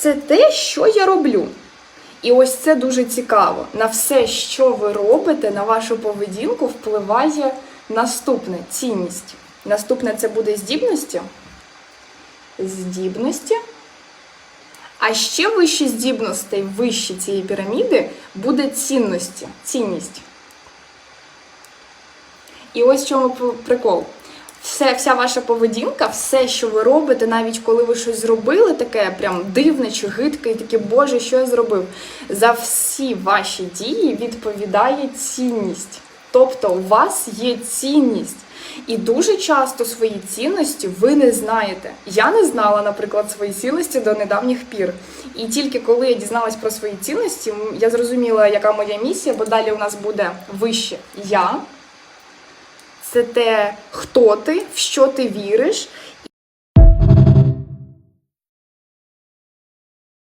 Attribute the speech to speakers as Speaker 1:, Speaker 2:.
Speaker 1: це те, що я роблю. І ось це дуже цікаво. На все, що ви робите, на вашу поведінку впливає наступне цінність. Наступне це буде здібності. Здібності. А ще вище здібностей, вище цієї піраміди, буде цінності, цінність. І ось в чому прикол. Все, вся ваша поведінка, все, що ви робите, навіть коли ви щось зробили, таке прям дивне чи гидке, і таке, Боже, що я зробив? За всі ваші дії відповідає цінність. Тобто у вас є цінність. І дуже часто свої цінності ви не знаєте. Я не знала, наприклад, свої цінності до недавніх пір. І тільки коли я дізналась про свої цінності, я зрозуміла, яка моя місія, бо далі у нас буде вище я. Це те, хто ти, в що ти віриш,